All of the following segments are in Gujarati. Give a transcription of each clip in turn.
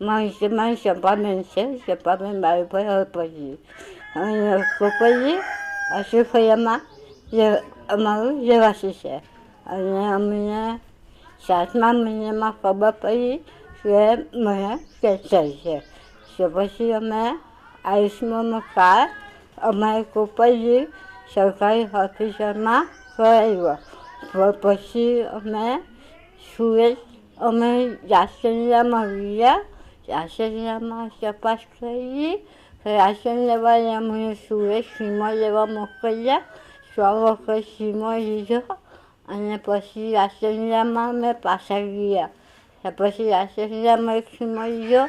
મારી મારી સભાબેન છે સભાબેન બાળુભાઈ હળપતિ અને કોપરજી અશુફળિયામાં જે અમારું રહેવાસી છે અને અમને સાતમા મહિનામાં ખબર પડી કે મને કેન્સર છે તો પછી અમે આયુષ્યમાન કાર્ડ અમારે કોપરજી સરકારી ઓફિસરમાં કરાવ્યો પછી અમે સુરત અમે જાસંજામાં ગયા જાસંજામાં તપાસ કરી રાશન અમને સુરત સીમો લેવા મોકલ્યા સો વખત સીમો લીધો અને પછી રાસંજામાં મેં પાછા ગયા પછી રાસંજામાં એક સીમો લીધો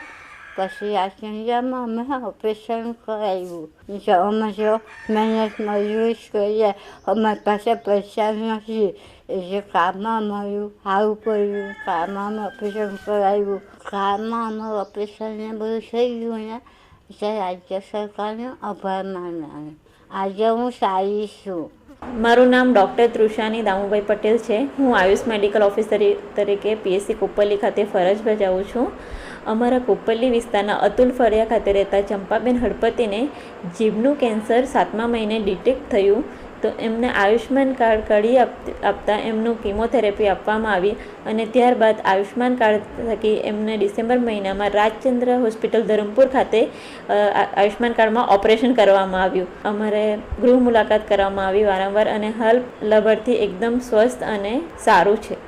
પછી રાસંજામાં અમે ઓપરેશન કરાવ્યું તો અમે જો મહેનત મજૂરી જ કરીએ અમારી પાસે પૈસા નથી એટલે કામમાં અમારું સારું પડ્યું કામમાં અમે ઓપરેશન કરાવ્યું કામમાં અમારું ઓપરેશન ને બધું મારું નામ ડૉક્ટર તૃષાની દામુભાઈ પટેલ છે. હું આયુષ મેડિકલ ઓફિસર તરીકે પીએસસી કુપલ્લી ખાતે ફરજ બજાવું છું. અમારા કુપલ્લી વિસ્તારના અતુલ ફળિયા ખાતે રહેતા ચંપાબેન હળપતિને જીભનું કેન્સર સાતમા મહિને ડિટેક્ટ થયું. તો એમને આયુષ્યમાન કાર્ડ કાઢી આપ આપતા એમનું કીમોથેરાપી આપવામાં આવી અને ત્યારબાદ આયુષ્માન કાર્ડ થકી એમને ડિસેમ્બર મહિનામાં રાજચંદ્ર હોસ્પિટલ ધરમપુર ખાતે આયુષ્યમાન કાર્ડમાં ઓપરેશન કરવામાં આવ્યું. અમારે ગૃહ મુલાકાત કરવામાં આવી વારંવાર અને હાલ લાભાર્થી એકદમ સ્વસ્થ અને સારું છે.